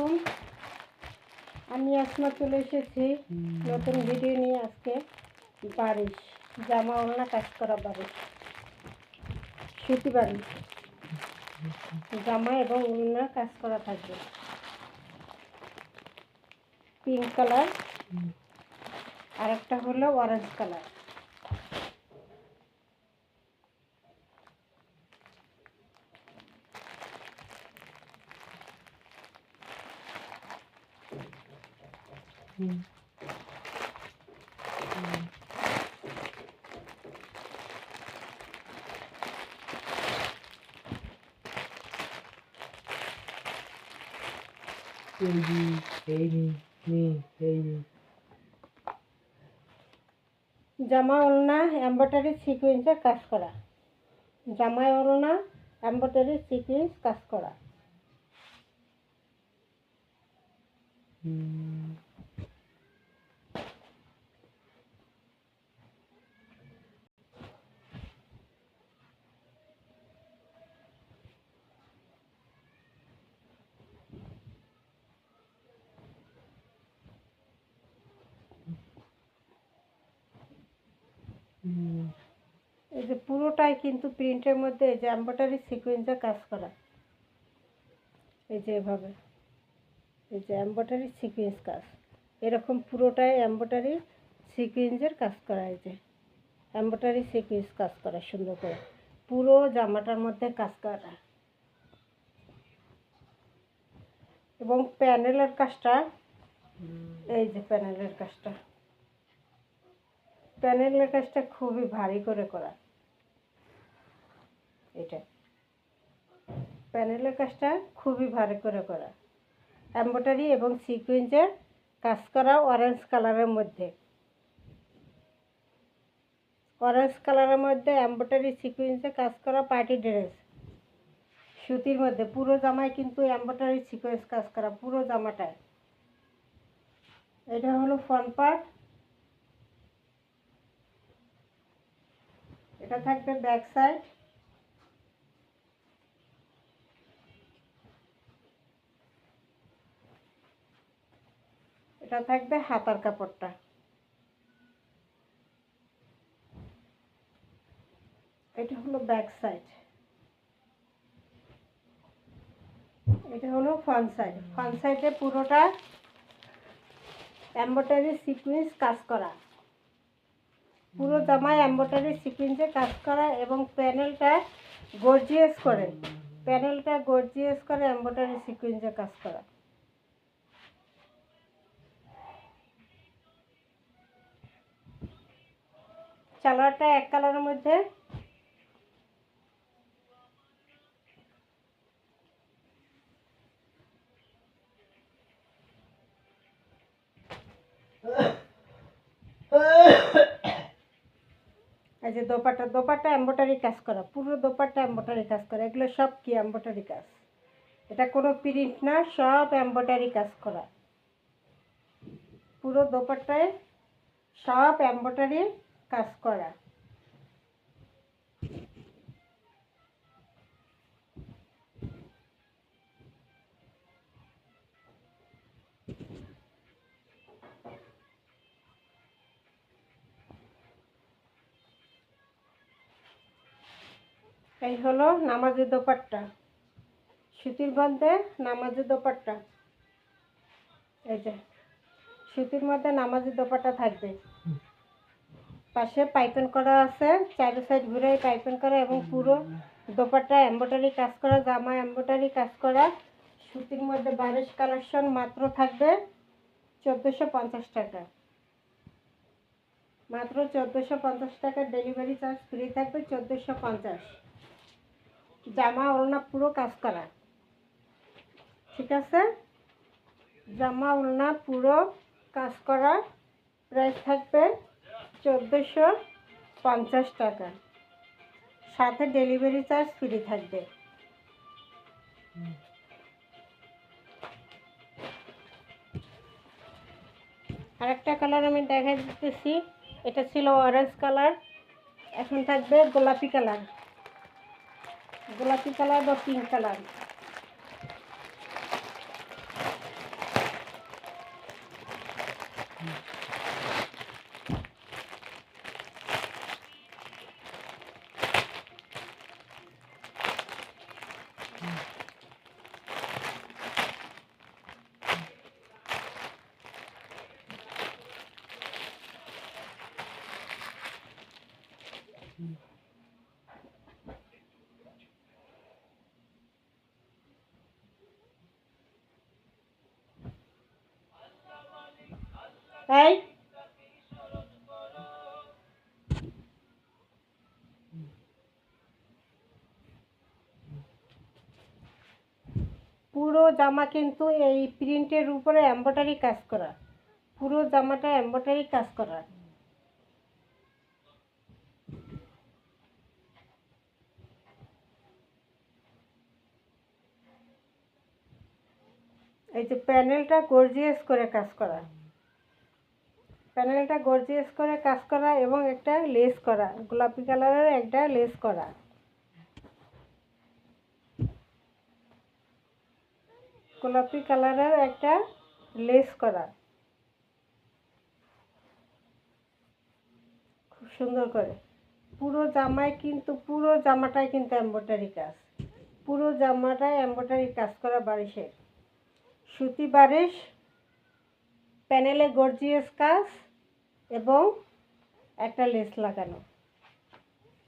আলাইকুম আমি আসমা চলে এসেছি। নতুন ভিডিও নিয়ে আজকে বারিশ, জামা ওড়না কাজ করা বারিশ। সুতি বারিশ জামা এবং ওড়না কাজ করা থাকবে। পিঙ্ক কালার আর একটা হলো orange colour. Baby, baby, me, baby. জামা ওড়না এম্ব্রয়ডারি সিকুয়েন্সের কাজ করা। জামা ওড়না এম্ব্রয়ডারি সিকুয়েন্স কাজ করা। যে পুরোটাই কিন্তু প্রিন্টের মধ্যে এই যে এম্ব্রয়ডারি সিকুয়েন্সের কাজ করা। এই যে এভাবে। এই যে এম্ব্রয়ডারি সিকুয়েন্স কাজ। এরকম পুরোটাই এম্ব্রয়ডারি সিকুয়েন্সের কাজ করা এই যে। এম্ব্রয়ডারি সিকুয়েন্স কাজ করা সুন্দর করে। পুরো জামাটার মধ্যে কাজ করা। এবং প্যানেলের কাজটা, এই যে প্যানেলের কাজটা। প্যানেলের কাজটা খুবই ভারী করে করা। এটা। প্যানেলের কাজটা খুবই ভারী করে করা। এম্ব্রয়ডারি এবং সিকুয়েন্সের কাজ করা অরেঞ্জ কালারের মধ্যে। অরেঞ্জ কালারের মধ্যে এম্ব্রয়ডারি সিকুয়েন্সে কাজ করা পার্টি ড্রেস সুতির মধ্যে পুরো জামায় কিন্তু এম্ব্রয়ডারি সিকুয়েন্স কাজ করা পুরো জামাটায়। এটা হলো ফ্রন্ট পার্ট এটা থাকবে ব্যাক সাইড এটা থাকবে হাতার কাপড়টা। এটা হলো ব্যাক সাইড। এটা হলো ফ্রন্ট সাইড। ফ্রন্ট সাইডে পুরোটা এম্ব্রয়ডারি সিকুয়েন্স কাজ করা। পুরো জামায় এম্ব্রয়ডারি সিকুয়েন্সে কাজ করা এবং প্যানেলটা গর্জিয়াস করে। প্যানেলটা গর্জিয়াস করে এম্ব্রয়ডারি সিকুয়েন্সে কাজ করা। সালোয়ারটা এক কালারের মধ্যে। এই যে দোপাট্টা দোপাট্টা এম্ব্রয়ডারি কাজ করা, পুরো দোপাট্টা এম্ব্রয়ডারি কাজ করা, এগুলো সব কি এম্ব্রয়ডারি কাজ? এটা কোনো প্রিন্ট না, সব এম্ব্রয়ডারি কাজ করা। পুরো দোপাট্টায় সব এম্ব্রয়ডারি কাজ করা। এই হলো নামাজের দোপাট্টা। সুতির মধ্যে নামাজের দোপাট্টা। এই যে, সুতির মধ্যে নামাজের দোপাট্টা থাকবে। পাশে পাইপেন করা আছে, চারো সাইড ঘুরে পাইপেন করা এবং পুরো দোপাট্টা এম্ব্রয়ডারি কাজ করা, জামা এম্ব্রয়ডারি কাজ করা। সুতির মধ্যে বারিশ কালেকশন মাত্র থাকবে চোদ্দোশো পঞ্চাশ টাকা। মাত্র চোদ্দোশো পঞ্চাশ টাকা ডেলিভারি চার্জ ফ্রি থাকবে চোদ্দোশো পঞ্চাশ। জামা ওলনা পুরো কাজ করা। ঠিক আছে? জামা ওলনা পুরো কাজ করা। প্রাইস থাকবে চোদ্দোশো পঞ্চাশ টাকা। সাথে ডেলিভারি চার্জ ফ্রি থাকবে। আরেকটা কালার আমি দেখা দিতেছি। এটা ছিল অরেঞ্জ কালার এখন থাকবে গোলাপি কালার গোলাপি কালার বা পিঙ্ক কালার এই পুরো জামা কিন্তু এই প্রিন্টের উপরে এম্ব্রয়ডারি কাজ করা। পুরো জামাটা এম্ব্রয়ডারি কাজ করা। এই যে প্যানেলটা গর্জিয়াস করে কাজ করা। প্যানেলটা গর্জিয়াস করে কাজ করা এবং একটা লেস করা। গোলাপি কালারের একটা লেস করা। গোলাপি কালারের একটা লেস করা। খুব সুন্দর করে। পুরো জামায় কিন্তু, পুরো জামাটাই কিন্তু এম্ব্রয়ডারি কাজ। পুরো জামাটায় এম্ব্রয়ডারি কাজ করা বারিশের সুতি বারিশ প্যানেলে গর্জিয়াস কাজ এবং একটা লেস লাগানো।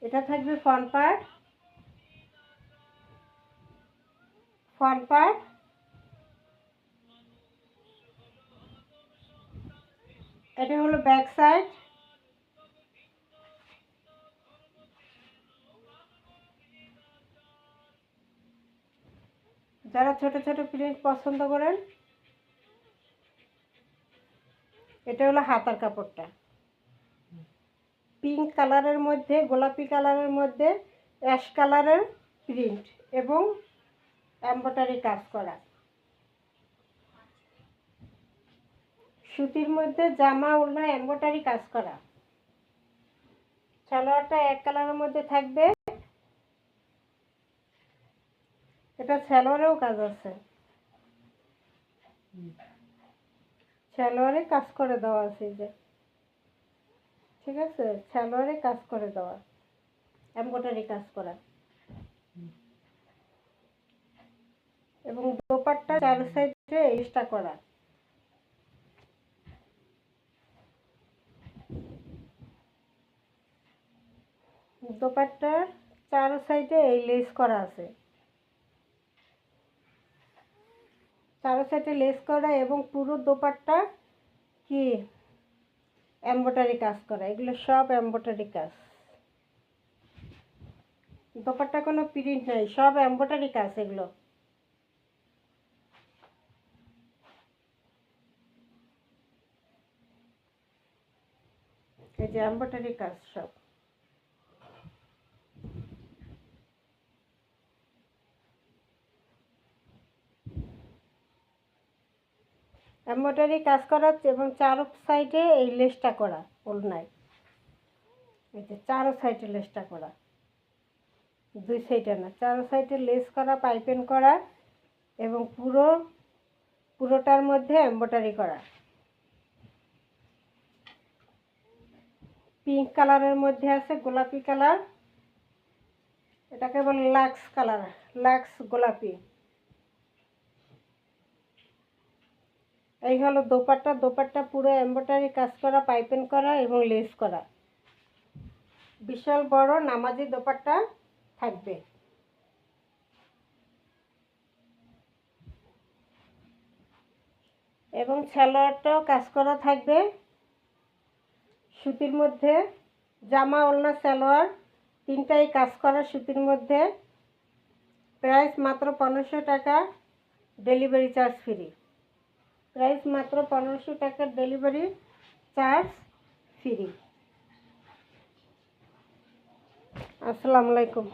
এটা থাকবে ফ্রন্ট পার্ট ফ্রন্ট পার্ট এটা হলো ব্যাক সাইড যারা ছোট ছোট প্রিন্ট পছন্দ করেন, এটা হলো হাতার কাপড়টা। পিঙ্ক কালারের মধ্যে, গোলাপি কালারের মধ্যে অ্যাশ কালারের প্রিন্ট এবং এম্ব্রয়ডারি কাজ করা। সুতির মধ্যে জামা, ওড়না এম্ব্রয়ডারি কাজ করা। সালোয়ারটা এক কালারের মধ্যে থাকবে। এটা সালোয়ারেও কাজ আছে। সালোয়ারে কাজ করে দেওয়া আছে যে। ঠিক আছে? সালোয়ারে কাজ করে দেওয়া। এম্ব্রয়ডারি কাজ করা। এবং দোপাট্টা চার সাইডে এক্সট্রা করা। দোপাট্টার চার সাইডে এই লেস করা আছে। চারো সাইডে লেস করা এবং পুরো দোপাট্টা কি? এম্ব্রয়ডারি কাজ করা। এগুলো সব এম্ব্রয়ডারি কাজ। দোপাট্টা কোনো প্রিন্ট নাই, সব এম্ব্রয়ডারি কাজ এগুলো। এই যে এম্ব্রয়ডারি কাজ সব। এম্ব্রয়ডারি কাজ করা এবং চারো সাইডে এই লেসটা করা ওলনায় এই যে চারো সাইডে লেসটা করা। দুই সাইডে না, চারো সাইডে লেস করা পাইপেন করা এবং পুরো, পুরোটার মধ্যে এম্ব্রয়ডারি করা। পিঙ্ক কালারের মধ্যে আছে গোলাপি কালার। এটাকে বলে লাক্স কালার, লাক্স গোলাপি। এই হলো দোপাট্টা দোপাট্টা পুরো এমব্রয়ডারি কাজ করা পাইপেন করা এবং লেস করা। বিশাল বড় নামাজি দোপাট্টা থাকবে। এবং সালোয়ারটাও কাজ করা থাকবে। সুতির মধ্যে জামা ওলনা সালোয়ার তিনটাই কাজ করা সুতির মধ্যে। প্রাইস মাত্র পনেরোশো টাকা ডেলিভারি চার্জ ফ্রি প্রাইস মাত্র পনেরোশো টাকার ডেলিভারি চার্জ ফ্রি। আসসালামু আলাইকুম।